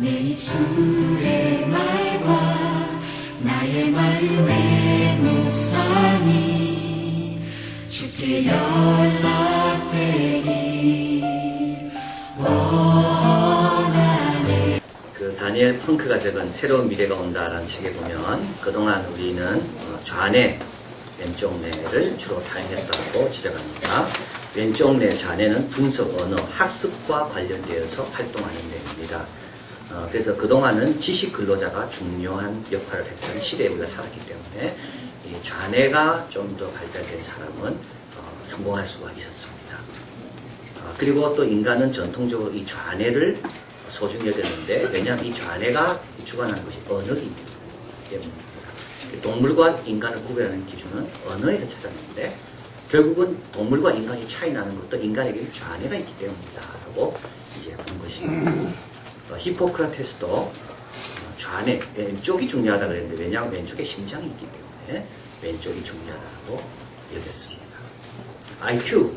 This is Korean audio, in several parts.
내 입술의 말과 나의 마음의 묵상이 주께 연락되기 원하네 그 다니엘 펑크가 적은 새로운 미래가 온다라는 책에 보면 그동안 우리는 어, 좌뇌 왼쪽 뇌를 주로 사용했다고 지적합니다. 왼쪽 뇌 좌뇌는 분석 언어 학습과 관련되어서 활동하는 뇌입니다. 어, 그래서 그동안은 지식 근로자가 중요한 역할을 했던 시대에 우리가 살았기 때문에 이 좌뇌가 좀 더 발달된 사람은 어, 성공할 수가 있었습니다. 아, 그리고 또 인간은 전통적으로 이 좌뇌를 소중히 여겼는데 왜냐하면 이 좌뇌가 주관하는 것이 언어이기 때문입니다. 동물과 인간을 구별하는 기준은 언어에서 찾았는데 결국은 동물과 인간이 차이 나는 것도 인간에게 좌뇌가 있기 때문이다라고 이제 본 것입니다. 어, 히포크라테스도 어, 좌뇌 왼쪽이 중요하다 그랬는데 왜냐하면 왼쪽에 심장이 있기 때문에 왼쪽이 중요하다고 여겼습니다. IQ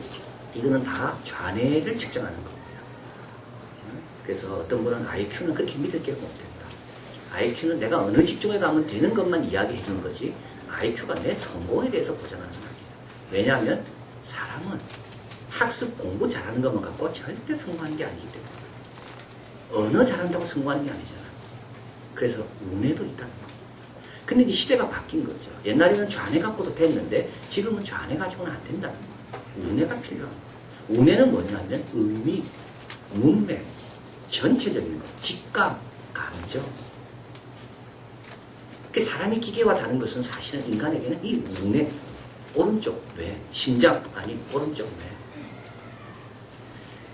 이거는 다 좌뇌를 측정하는 겁니다. 그래서 어떤 분은 IQ는 그렇게 믿을 게 못된다. IQ는 내가 어느 직종에 가면 되는 것만 이야기해 주는 거지 IQ가 내 성공에 대해서 보장하는 거 아니에요. 왜냐하면 사람은 학습 공부 잘하는 것만 갖고 절대 성공하는 게 아니기 때문에 언어 잘한다고 성공하는 게 아니잖아. 그래서 운에도 거예요. 근데 이제 시대가 바뀐 거죠. 옛날에는 좌뇌 갖고도 됐는데 지금은 좌뇌 가지고는 안 거예요. 운해가 필요한 거예요. 운해는 뭐냐면 의미, 문맥, 전체적인 것, 직감, 감정. 그 사람이 기계와 다른 것은 사실은 인간에게는 이 눈의 오른쪽 뇌, 심장 아니 오른쪽 뇌.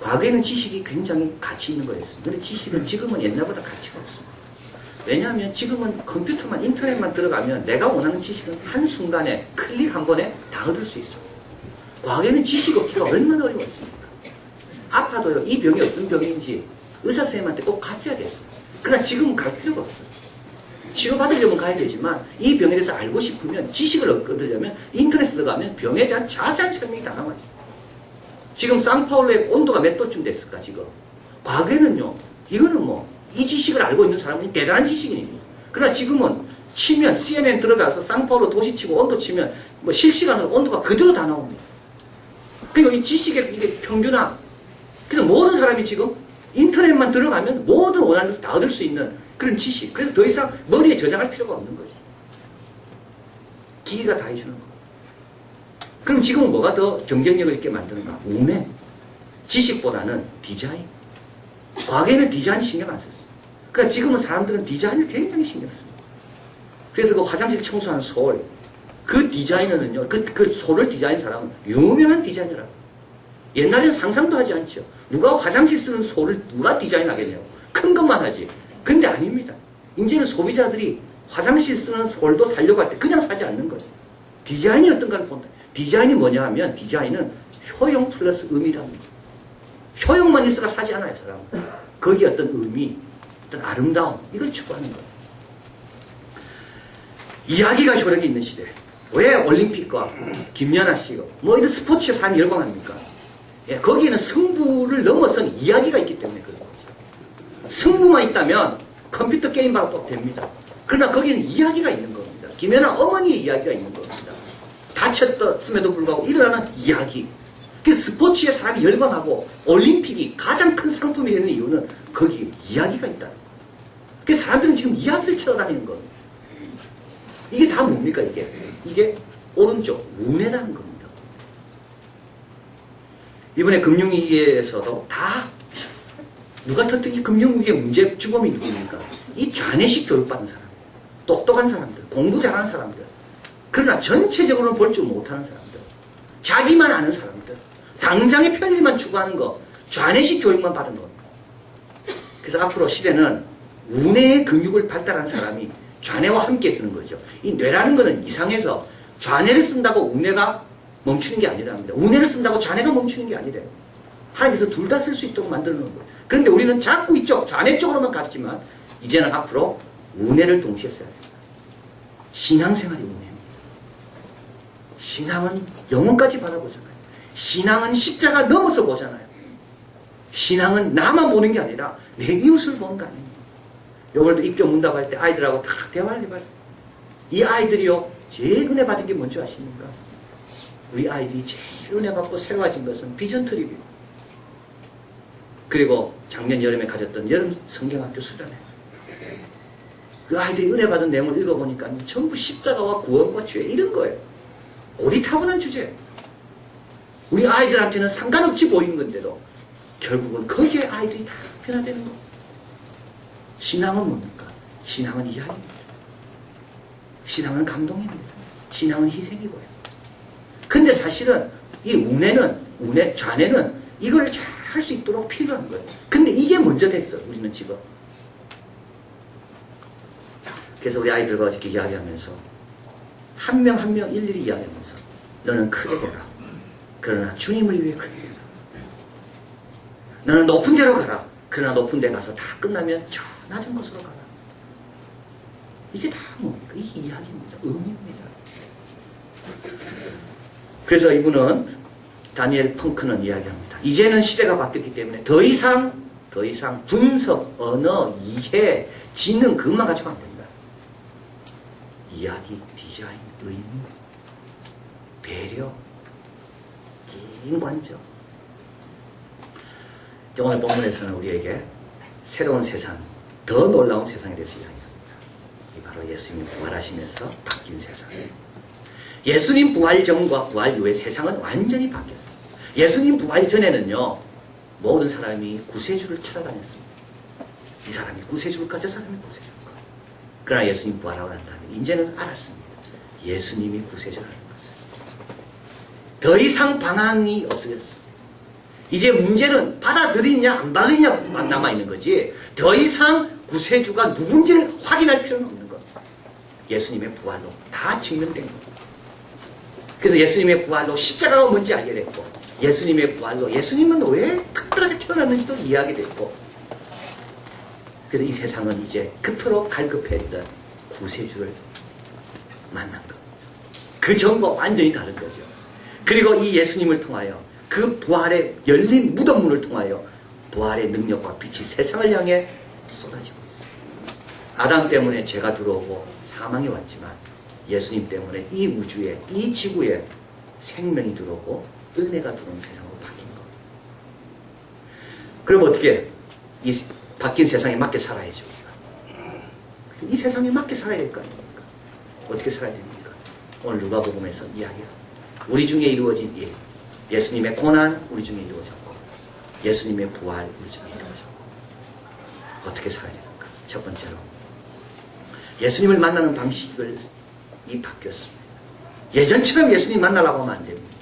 과거에는 지식이 굉장히 가치 있는 거였습니다. 근데 지식은 지금은 옛날보다 가치가 없습니다. 왜냐하면 지금은 컴퓨터만 인터넷만 들어가면 내가 원하는 지식은 한순간에 클릭 한 번에 다 얻을 수 있어요. 과거에는 지식 얻기가 얼마나 어려웠습니까? 아파도요, 이 병이 어떤 병인지 의사 선생님한테 꼭 갔어야 됐어요. 그러나 지금은 갈 필요가 없어요. 치료받으려면 가야 되지만 이 병에 대해서 알고 싶으면 지식을 얻으려면 인터넷에 들어가면 병에 대한 자세한 설명이 다 나와 있어요. 지금 상파울로의 온도가 몇 도쯤 됐을까 지금? 과거에는요. 이거는 뭐 이 지식을 알고 있는 사람은 대단한 지식인입니다. 그러나 지금은 치면 CNN 들어가서 상파울로 도시 치고 온도 치면 뭐 실시간으로 온도가 그대로 다 나옵니다. 그리고 이 지식의 이게 평균화. 그래서 모든 사람이 지금 인터넷만 들어가면 모든 원하는 것을 다 얻을 수 있는 그런 지식. 그래서 더 이상 머리에 저장할 필요가 없는 거죠. 기계가 다 해주는 거. 그럼 지금은 뭐가 더 경쟁력을 있게 만드는가? 운행. 지식보다는 디자인. 과거에는 디자인 신경 안 썼어요. 그러니까 지금은 사람들은 디자인을 굉장히 신경 써요. 그래서 그 화장실 청소하는 솔. 그 디자이너는요, 그, 그 솔을 디자인 사람은 유명한 디자이너라고. 옛날에는 상상도 하지 않죠. 누가 화장실 쓰는 솔을 누가 디자인하겠냐고. 큰 것만 하지. 근데 아닙니다. 이제는 소비자들이 화장실 쓰는 솔도 살려고 할 때 그냥 사지 않는 거죠. 디자인이 어떤가를 본다. 디자인이 뭐냐 하면 디자인은 효용 플러스 의미라는 거예요. 효용만 있어가 사지 않아요, 사람은. 거기에 어떤 의미, 어떤 아름다움, 이걸 추구하는 거예요. 이야기가 효력이 있는 시대. 왜 올림픽과 김연아 씨가 뭐 이런 스포츠에 사람이 열광합니까? 예, 거기에는 승부를 넘어선 이야기가 있기 때문에 그런 거죠. 승부만 있다면 컴퓨터 게임 봐도 됩니다. 그러나 거기는 이야기가 있는 겁니다. 김연아 어머니의 이야기가 있는 겁니다. 다쳤음에도 불구하고 일어나는 이야기. 그 스포츠에 사람이 열광하고 올림픽이 가장 큰 상품이 되는 이유는 거기에 이야기가 있다는 거예요. 그 사람들은 지금 이야기를 찾아다니는 거예요. 이게 다 뭡니까 이게? 이게 오른쪽 운해라는 겁니다. 이번에 금융위기에서도 다 누가 터뜨린 금융위기의 문제 주범이 누굽니까? 이 좌뇌식 교육받은 사람, 똑똑한 사람들, 공부 잘하는 사람들, 그러나 전체적으로 볼 줄 못하는 사람들, 자기만 아는 사람들, 당장의 편리만 추구하는 거, 좌뇌식 교육만 받은 겁니다. 그래서 앞으로 시대는 운해의 근육을 발달한 사람이 좌뇌와 함께 쓰는 거죠. 이 뇌라는 거는 이상해서 좌뇌를 쓴다고 운해가 멈추는 게 아니랍니다. 운해를 쓴다고 좌뇌가 멈추는 게 아니래요. 하나님께서 둘 다 쓸 수 있도록 만들어 놓은 거예요. 그런데 우리는 자꾸 이쪽, 좌뇌 쪽으로만 갔지만 이제는 앞으로 운해를 동시에 써야 됩니다. 신앙생활이 운해입니다. 신앙은 영혼까지 바라보잖아요. 신앙은 십자가 넘어서 보잖아요. 신앙은 나만 보는 게 아니라 내 이웃을 보는 거 아닙니까? 요번에도 입교 문답할 때 아이들하고 다 대화를 해봐요. 이 아이들이요, 제일 은혜 받은 게 뭔지 아십니까? 우리 아이들이 제일 은혜 받고 새로워진 것은 비전 트립이에요. 그리고 작년 여름에 가졌던 여름 성경학교 수련회. 그 아이들이 은혜 받은 내용을 읽어보니까 전부 십자가와 구원과 죄 이런 거예요. 고리타분한 주제. 우리 아이들한테는 상관없이 보이는 건데도 결국은 거기에 아이들이 다 변화되는 거. 신앙은 뭡니까? 신앙은 이야기입니다. 신앙은 감동입니다. 신앙은 희생이고요. 근데 사실은 이 운에는, 운의 좌뇌는 이걸 잘 할 수 있도록 필요한 거예요. 근데 이게 먼저 됐어, 우리는 지금. 그래서 우리 아이들과 이렇게 이야기하면서 한 명 한 명 일일이 이야기하면서 너는 크게 되라. 그러나 주님을 위해 크게 되라. 너는 높은 데로 가라. 그러나 높은 데 가서 다 끝나면 저 낮은 곳으로 가라. 이게 다 뭡니까? 이 이야기입니다. 의미입니다. 그래서 이분은 다니엘 펑크는 이야기합니다. 이제는 시대가 바뀌었기 때문에 더 이상 더 이상 분석, 언어, 이해, 지능 그것만 가지고 안 된다. 이야기, 디자인, 의미, 배려, 긴 관점. 오늘 본문에서는 우리에게 새로운 세상, 더 놀라운 세상에 대해서 이야기합니다. 이 바로 예수님이 부활하시면서 바뀐 세상. 예수님 부활 전과 부활 이후의 세상은 완전히 바뀌었어요. 예수님 부활 전에는요, 모든 사람이 구세주를 찾아다녔습니다. 이 사람이 구세주일까, 저 사람이 구세주일까. 그러나 예수님 부활하고 난 다음에 이제는 알았습니다. 예수님이 구세주라는 것을. 더 이상 방황이 없어졌습니다. 이제 문제는 받아들이냐 안 받으냐만 남아있는 거지 더 이상 구세주가 누군지를 확인할 필요는 없는 것. 예수님의 부활로 다 증명된 것. 그래서 예수님의 부활로 십자가가 뭔지 알게 됐고 예수님의 부활로 예수님은 왜 특별하게 태어났는지도 이해하게 됐고 그래서 이 세상은 이제 그토록 갈급했던 구세주를 만난 것. 그 전과 완전히 다른 거죠. 그리고 이 예수님을 통하여 그 부활의 열린 무덤문을 통하여 부활의 능력과 빛이 세상을 향해 쏟아지고 있습니다. 아담 때문에 죄가 들어오고 사망이 왔지만 예수님 때문에 이 우주에 이 지구에 생명이 들어오고 은혜가 들어오는 세상으로 바뀐 겁니다. 그럼 어떻게 이 바뀐 세상에 맞게 살아야죠. 이 세상에 맞게 살아야 될 거 아닙니까? 어떻게 살아야 됩니까? 오늘 누가복음에서 이야기합니다. 우리 중에 이루어진 일, 예수님의 고난 우리 중에 이루어졌고 예수님의 부활 우리 중에 이루어졌고 어떻게 살아야 되는가? 첫 번째로 예수님을 만나는 방식을 이 바뀌었습니다. 예전처럼 예수님 만나려고 하면 안 됩니다.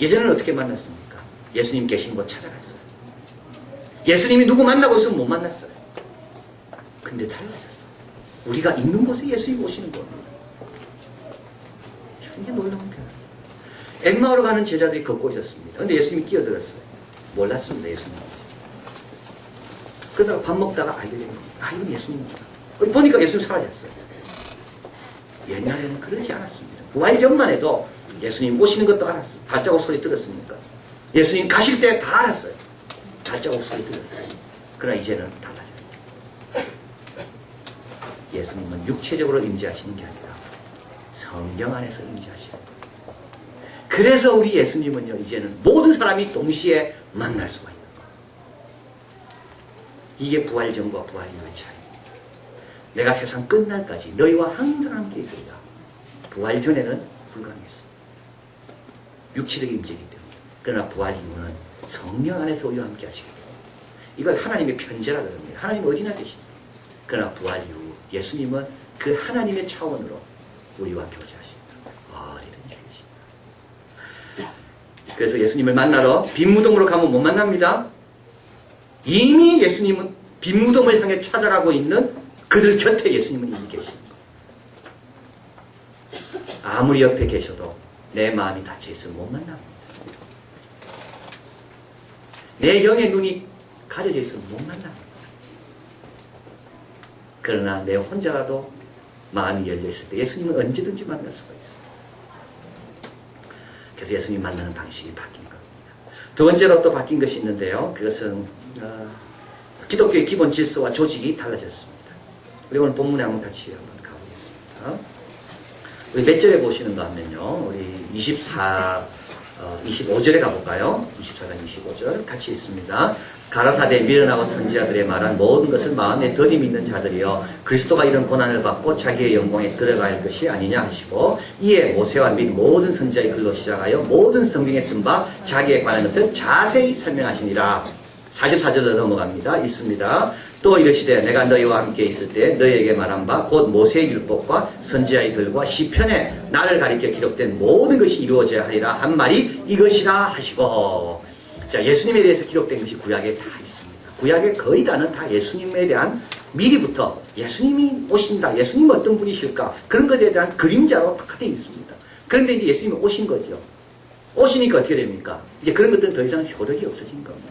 예전에는 어떻게 만났습니까? 예수님 계신 곳 찾아갔어요. 예수님이 누구 만나고 있으면 못 만났어요. 근데 달라졌어. 우리가 있는 곳에 예수님 오시는 겁니다. 이게 놀라운 변화였어요. 엠마오로 가는 제자들이 걷고 있었습니다. 근데 예수님이 끼어들었어요. 몰랐습니다, 예수님인지. 그러다가 밥 먹다가 알게 된 겁니다. 아, 이건 예수님입니다. 보니까 예수님 사라졌어요. 옛날에는 그러지 않았습니다. 부활 전만 해도 예수님 오시는 것도 알았어요. 발자국 소리 들었으니까. 예수님 가실 때 다 알았어요. 발자국 소리 들었어요. 그러나 이제는 달라졌어요. 예수님은 육체적으로 임재하시는 게 아니라 성령 안에서 임재하시는 거예요. 그래서 우리 예수님은요, 이제는 모든 사람이 동시에 만날 수가 있는 거예요. 이게 부활 전과 부활 이후의 차이입니다. 내가 세상 끝날까지 너희와 항상 함께 있으리라. 부활 전에는 불가능했어요. 육체적 임재이기 때문에. 그러나 부활 이후는 성령 안에서 우리와 함께 하시게 됩니다. 이걸 하나님의 편제라 그럽니다. 하나님 어디나 계시죠. 그러나 부활 이후 예수님은 그 하나님의 차원으로 우리와 교제하십니다. 어디든지 계십니다. 그래서 예수님을 만나러 빈 무덤으로 가면 못 만납니다. 이미 예수님은 빈 무덤을 향해 찾아가고 있는 그들 곁에 예수님은 이미 계십니다. 아무리 옆에 계셔도 내 마음이 닫혀 있으면 못 만납니다. 내 영의 눈이 가려져 있으면 못 만납니다. 그러나 내 혼자라도 마음이 열려 있을 때 예수님은 언제든지 만날 수가 있어요. 그래서 예수님 만나는 방식이 바뀐 겁니다. 두 번째로 또 바뀐 것이 있는데요. 그것은 어, 기독교의 기본 질서와 조직이 달라졌습니다. 우리 오늘 본문에 한번 같이 한번 가보겠습니다. 우리 몇 절에 보시는 거 하면요. 우리 24, 어, 25절에 가볼까요? 24장 25절 같이 있습니다. 가라사대 미련하고 선지자들의 말한 모든 것을 마음에 더디 믿는 자들이여 그리스도가 이런 고난을 받고 자기의 영광에 들어갈 것이 아니냐 하시고 이에 모세와 및 모든 선지자의 글로 시작하여 모든 성경에 쓴 바 자기에 관한 것을 자세히 설명하시니라 44절로 넘어갑니다. 있습니다. 또 이르시되 내가 너희와 함께 있을 때 너희에게 말한 바 곧 모세의 율법과 선지자의 글과 시편에 나를 가리켜 기록된 모든 것이 이루어져야 하리라 한 말이 이것이라 하시고 자 예수님에 대해서 기록된 것이 구약에 다 있습니다. 구약의 거의 다는 다 예수님에 대한 미리부터 예수님이 오신다. 예수님 어떤 분이실까? 그런 것에 대한 그림자로 다 되어 있습니다. 그런데 이제 예수님이 오신 거죠. 오시니까 어떻게 됩니까? 이제 그런 것들은 더 이상 효력이 없어진 겁니다.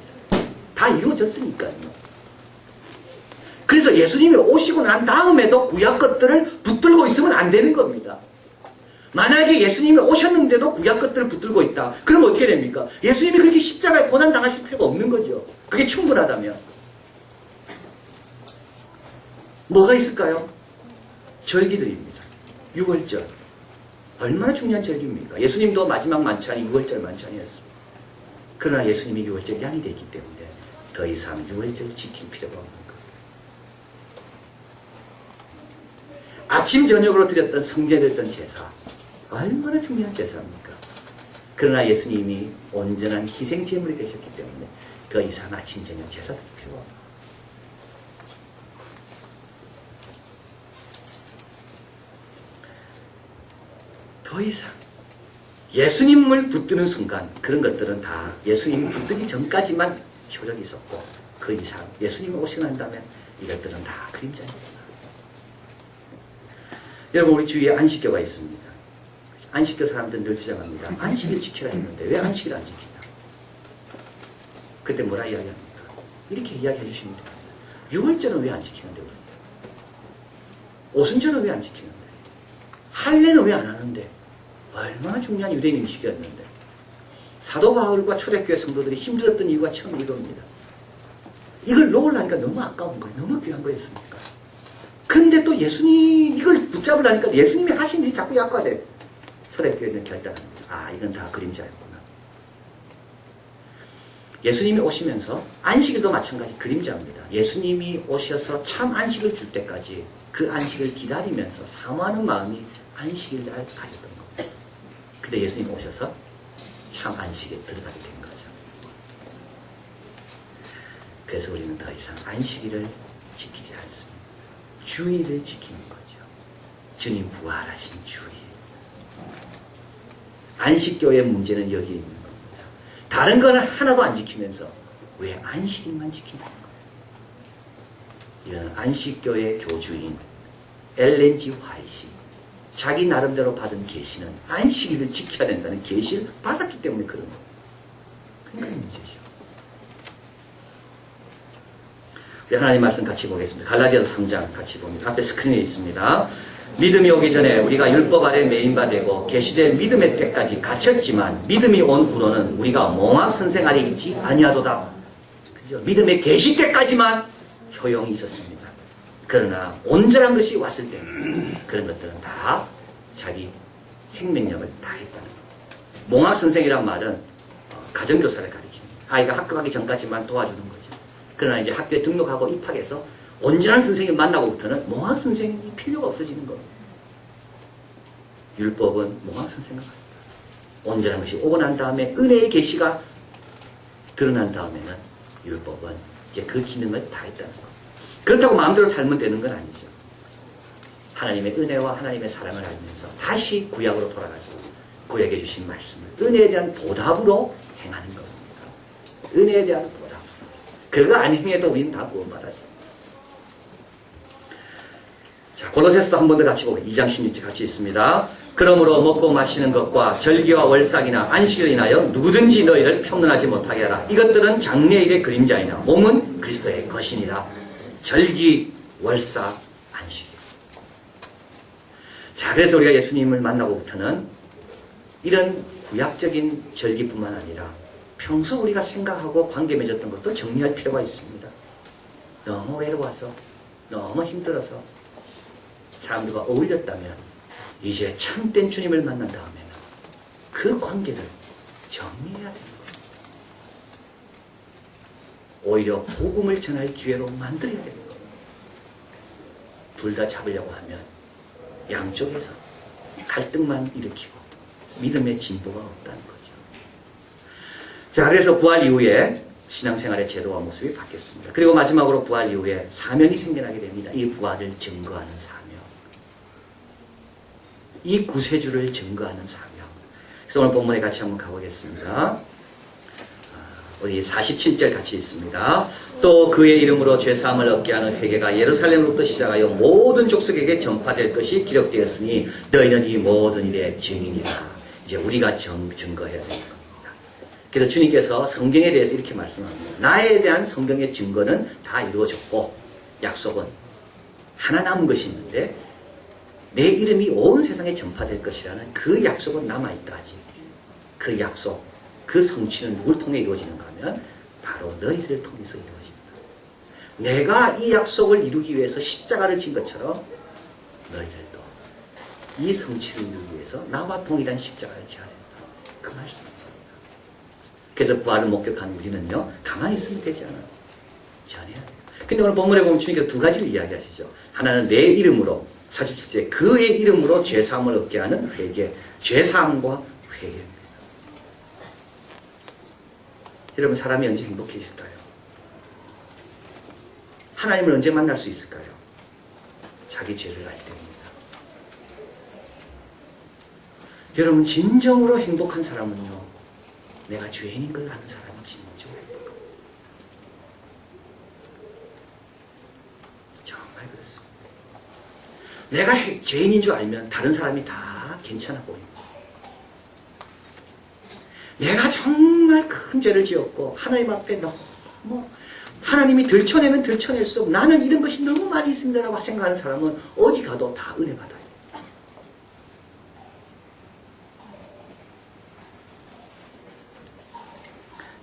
다 이루어졌으니까요. 그래서 예수님이 오시고 난 다음에도 구약 것들을 붙들고 있으면 안 되는 겁니다. 만약에 예수님이 오셨는데도 구약 것들을 붙들고 있다. 그러면 어떻게 됩니까? 예수님이 그렇게 십자가에 고난 당하실 필요가 없는 거죠. 그게 충분하다면. 뭐가 있을까요? 절기들입니다. 6월절. 얼마나 중요한 절기입니까? 예수님도 마지막 만찬이 6월절 만찬이었습니다. 그러나 예수님이 6월절이 아니 되기 때문에 더 이상 6월절 지킬 필요가 없는 거예요. 아침 저녁으로 드렸던 성제됐던 제사 얼마나 중요한 제사입니까? 그러나 예수님이 온전한 희생 제물이 되셨기 때문에 더 이상 아침 저녁 제사 없는 거예요. 더 이상 예수님을 붙드는 순간 그런 것들은 다 예수님이 붙들기 전까지만 효력이 있었고 그 이상 예수님이 오시고 난 다음에 이것들은 다 그림자입니다. 여러분 우리 주위에 안식교가 있습니다. 안식교 사람들은 늘 주장합니다. 안식일 지키라 했는데 왜 안식일 안 지키냐? 그때 뭐라 이야기합니까? 이렇게 이야기해 주십니다. 6월절은 왜 안 지키는데 우리? 오순절은 왜 안 지키는데? 할례는 왜 안 하는데? 얼마나 중요한 유대인 의식이었는데 사도 바울과 초대교회 성도들이 힘들었던 이유가 처음 이겁니다. 이걸 놓으려니까 너무 아까운 거예요. 너무 귀한 거였으니까. 근데 또 예수님 이걸 붙잡으려니까 예수님이 하신 일이 자꾸 약화돼. 초대교회는 결단합니다. 아 이건 다 그림자였구나. 예수님이 오시면서 안식일도 마찬가지 그림자입니다. 예수님이 오셔서 참 안식을 줄 때까지 그 안식을 기다리면서 사모하는 마음이 안식일 날 가졌던 겁니다. 근데 예수님 오셔서 참 안식에 들어가게 된 거죠. 그래서 우리는 더 이상 안식일을 지키지 않습니다. 주의를 지키는 거죠. 주님 부활하신 주의. 안식교의 문제는 여기 있는 겁니다. 다른 거는 하나도 안 지키면서 왜 안식일만 지킨다는 거예요. 이런 안식교의 교주인 엘렌지 화이시 자기 나름대로 받은 계시는 안식일을 지켜야 된다는 계시를 받았기 때문에 그런 거예요. 그러니까 문제죠. 하나님 말씀 같이 보겠습니다. 갈라디아서 3장 같이 봅니다. 앞에 스크린에 있습니다. 믿음이 오기 전에 우리가 율법 아래 메인바 되고 계시된 믿음의 때까지 갇혔지만 믿음이 온 후로는 우리가 몽학 선생 아래 있지 아니하도다. 그죠? 믿음의 계시 때까지만 효용이 있었습니다. 그러나 온전한 것이 왔을 때 그런 것들은 다 자기 생명력을 다했다는 거예요. 몽학 선생이란 말은 어, 가정교사를 가리킵니다. 아이가 학교 가기 전까지만 도와주는 거죠. 그러나 이제 학교에 등록하고 입학해서 온전한 선생님 만나고부터는 몽학 선생이 필요가 없어지는 겁니다. 율법은 몽학 선생과 같다. 온전한 것이 오고 난 다음에 은혜의 계시가 드러난 다음에는 율법은 이제 그 기능을 다 했다는 거. 그렇다고 마음대로 살면 되는 건 아니죠. 하나님의 은혜와 하나님의 사랑을 알면서 다시 구약으로 돌아가서 구약에 주신 말씀을 은혜에 대한 보답으로 행하는 겁니다. 은혜에 대한 보답. 그거 안 행해도 우리는 다 구원받아서. 자, 골로새서도 한 번 더 같이 보고 2장 16절 같이 있습니다. 그러므로 먹고 마시는 것과 절기와 월삭이나 안식을 인하여 누구든지 너희를 평론하지 못하게 하라. 이것들은 장래일의 그림자이나 몸은 그리스도의 것이니라. 절기, 월삭, 안식. 자, 그래서 우리가 예수님을 만나고부터는 이런 구약적인 절기뿐만 아니라 평소 우리가 생각하고 관계 맺었던 것도 정리할 필요가 있습니다. 너무 외로워서, 너무 힘들어서 사람들과 어울렸다면 이제 참된 주님을 만난 다음에는 그 관계를 정리해야 되는 거예요. 오히려 복음을 전할 기회로 만들어야 되는 거예요. 둘 다 잡으려고 하면 양쪽에서 갈등만 일으키고 믿음의 진보가 없다는 거죠. 자, 그래서 부활 이후에 신앙생활의 제도와 모습이 바뀌었습니다. 그리고 마지막으로 부활 이후에 사명이 생겨나게 됩니다. 이 부활을 증거하는 사명. 이 구세주를 증거하는 사명. 그래서 오늘 본문에 같이 한번 가보겠습니다. 아, 우리 47절 같이 있습니다. 또 그의 이름으로 죄사함을 얻게 하는 회개가 예루살렘으로부터 시작하여 모든 족속에게 전파될 것이 기록되었으니 너희는 이 모든 일의 증인이라. 이제 우리가 정, 증거해야 되는 겁니다. 그래서 주님께서 성경에 대해서 이렇게 말씀합니다. 나에 대한 성경의 증거는 다 이루어졌고 약속은 하나 남은 것이 있는데 내 이름이 온 세상에 전파될 것이라는 그 약속은 남아있다 하지. 그 약속, 그 성취는 누굴 통해 이루어지는가 하면 바로 너희들을 통해서 이루어집니다. 내가 이 약속을 이루기 위해서 십자가를 진 것처럼 너희들도 이 성취를 이루기 위해서 나와 동일한 십자가를 지어야 된다. 그 말씀입니다. 그래서 부활을 목격한 우리는요, 가만히 있으면 되지 않아요. 전해야 돼요. 근데 오늘 본문에 보면 주님께서 두 가지를 이야기하시죠. 하나는 내 이름으로, 47제, 그의 이름으로 죄사함을 얻게 하는 회개, 죄사함과 회개입니다. 여러분, 사람이 언제 행복해질까요? 하나님을 언제 만날 수 있을까요? 자기 죄를 알 때입니다. 여러분, 진정으로 행복한 사람은요, 내가 죄인인 걸 아는 사람이 진정 행복합니다. 정말 그렇습니다. 내가 해- 죄인인 줄 알면 다른 사람이 다 괜찮아 보입니다. 내가 정말 큰 죄를 지었고 하나님 앞에 너무 하나님이 들춰내면 들춰낼수록 나는 이런 것이 너무 많이 있습니다라고 생각하는 사람은 어디 가도 다 은혜 받아요.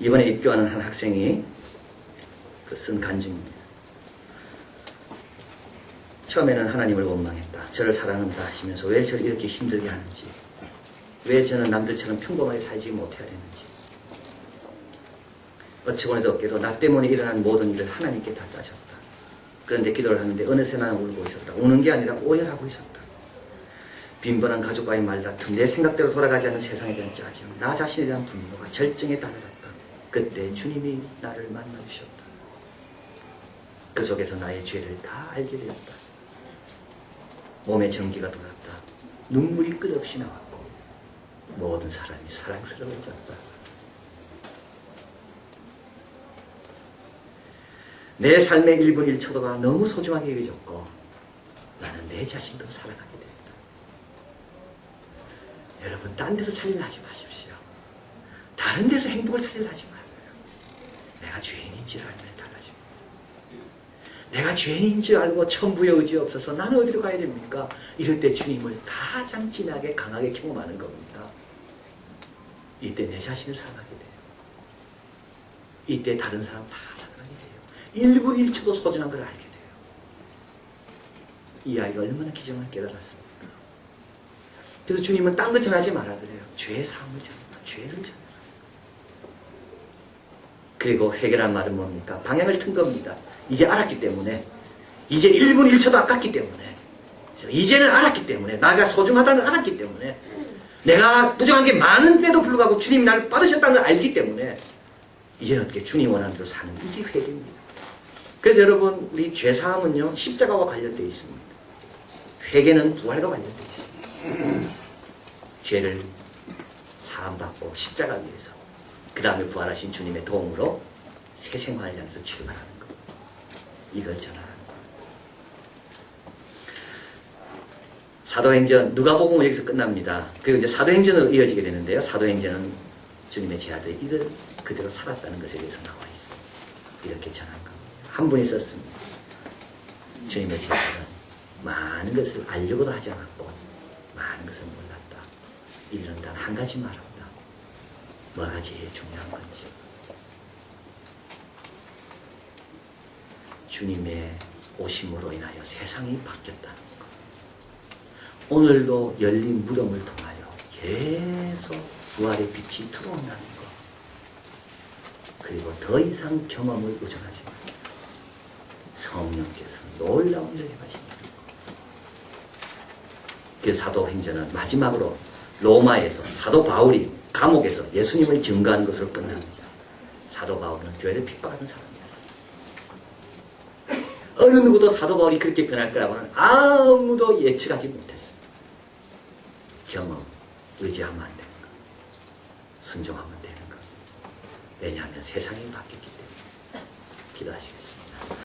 이번에 입교하는 한 학생이 그쓴 간증입니다. 처음에는 하나님을 원망했다. 저를 사랑한다 하시면서 왜 저를 이렇게 힘들게 하는지, 왜 저는 남들처럼 평범하게 살지 못해야 되는지, 어찌보내도 없게도 나 때문에 일어난 모든 일을 하나님께 다 따졌다. 그런데 기도를 하는데 어느새 나는 울고 있었다. 우는 게 아니라 오열하고 있었다. 빈번한 가족과의 말다툼, 내 생각대로 돌아가지 않는 세상에 대한 짜증, 나 자신에 대한 분노가 절정에 달했다. 그때 주님이 나를 만나주셨다. 그 속에서 나의 죄를 다 알게 되었다. 몸에 전기가 돌았다. 눈물이 끝없이 나왔고 모든 사람이 사랑스러워졌다. 내 삶의 1분 1초도가 너무 소중하게 여겨졌고 나는 내 자신도 사랑하게 됐다. 여러분 딴 데서 찾으려 하지 마십시오. 다른 데서 행복을 찾으려 하지 말아요. 내가 죄인인 줄 알면. 내가 죄인인 줄 알고 천부의 의지 없어서 나는 어디로 가야 됩니까? 이럴 때 주님을 가장 진하게 강하게 경험하는 겁니다. 이때 내 자신을 사랑하게 돼요. 이때 다른 사람 다 사랑하게 돼요. 1분 1초도 소중한 걸 알게 돼요. 이 아이가 얼마나 기정을 깨달았습니까? 그래서 주님은 딴거 전하지 마라 그래요. 죄 사함을 전하라. 죄를 전하라. 그리고 회개란 말은 뭡니까? 방향을 튼 겁니다. 이제 알았기 때문에 이제 1분 1초도 아깝기 때문에 이제는 알았기 때문에 나가 소중하다는 걸 알았기 때문에 내가 부정한 게 많은데도 불구하고 주님이 나를 받으셨다는 걸 알기 때문에 이제는 어떻게 주님 원하는 대로 사는 이게 회개입니다. 그래서 여러분 우리 죄사함은요 십자가와 관련되어 있습니다. 회개는 부활과 관련되어 있습니다. 죄를 사함받고 십자가 위에서 그 다음에 부활하신 주님의 도움으로 새 생활을 향해서 출발하는 것. 이걸 전하는 것. 사도행전 누가복음은 여기서 끝납니다. 그리고 이제 사도행전으로 이어지게 되는데요. 사도행전은 주님의 제자들이 이걸 그대로 살았다는 것에 대해서 나와 있어요. 이렇게 전한 겁니다. 한 분이 썼습니다. 주님의 제자들은 많은 것을 알려고도 하지 않았고 많은 것을 몰랐다. 이런 단 한 가지 말합니다. 뭐가 제일 중요한 건지. 주님의 오심으로 인하여 세상이 바뀌었다는 것. 오늘도 열린 무덤을 통하여 계속 부활의 빛이 들어온다는 것. 그리고 더 이상 경험을 의존하지 말고 성령께서 놀라운 일을 해가십니다. 그 사도행전은 마지막으로 로마에서 사도 바울이 감옥에서 예수님을 증거한 것으로 끝납니다. 사도 바울은 교회를 핍박하던 사람이었어요. 어느 누구도 사도 바울이 그렇게 변할 거라고는 아무도 예측하지 못했어요. 경험, 의지하면 안 되는 거. 순종하면 되는 거. 왜냐하면 세상이 바뀌었기 때문에. 기도하시겠습니다.